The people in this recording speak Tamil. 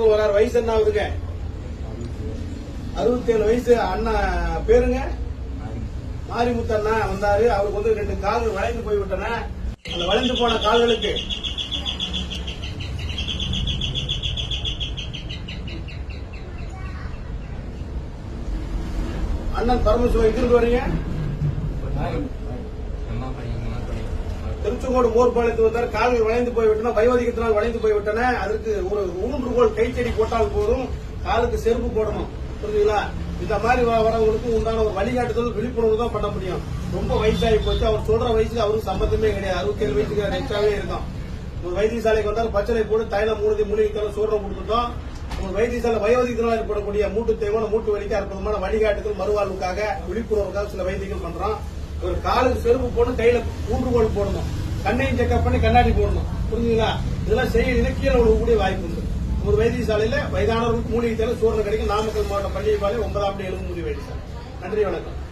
தூக்கம் வராரு வயசு என்ன ஆகுதுங்க? அறுபத்தி ஏழு வயசு அண்ணா பேருங்க. மாரிமுத்து அண்ணா வந்தாரு. அவருக்கு வந்து ரெண்டு கால்கள் வளைந்து போய்விட்டன. அந்த வளைந்து போன கால்களுக்கு அண்ணன் பரமசிவம் எங்கிருந்து வரீங்க திருச்செங்கோடு மோர்பாளையத்து வந்தார். கால்கள் வளைந்து போய்விட்டன வயோதிகத்தினால் வளைந்து போய்விட்டன. அதற்கு ஒரு மூன்று கோல் கைச்செடி போட்டால் போதும். காலுக்கு செருப்பு போடணும். புரியுதுங்களா இந்த மாதிரி வரவங்களுக்கு உண்டான ஒரு வழிகாட்டுதல் விழிப்புணர்வு தான் பண்ண முடியும். ரொம்ப வயசாகி போச்சு. அவர் சொல்ற வயசுக்கு அவருக்கு சம்பந்தமே கிடையாது. அறுபத்தேழு வயசுக்கு எக்ஸ்ட்ராவே இருக்கும் ஒரு வைத்தியசாலைக்கு வந்தால் பச்சளை போட்டு தைலம் மூலிகை மூலிகைத்தாலும் சூரணம் கொடுத்துட்டோம் ஒரு வைத்தியசாலை வயோதிகத்தினால் ஏற்படக்கூடிய மூட்டு தேவை மூட்டு வலிக்கு அற்புதமான வழிகாட்டுதல் மறுவாழ்வுக்காக விழிப்புணர்வுக்காக சில வைத்தியங்கள் பண்றோம் ஒரு காலுக்கு செருப்பு போட்டு கையில ஊன்றுகோல் போடணும். கண்ணையும் செக்அப் பண்ணி கண்ணாடி போடணும். புரிஞ்சுங்களா இதெல்லாம் செய்யணும் கீழே விழக்கூடிய வாய்ப்பு உண்டு. ஒரு வைத்தியசாலையில வயதானவர்களுக்கு மூலிகை தேவை சூரணம் கிடைக்கும். நாமக்கல் மாவட்டம் பள்ளிப்பாளையம் ஒன்பதாம் எழுபது வைத்தியசாலை. நன்றி வணக்கம்.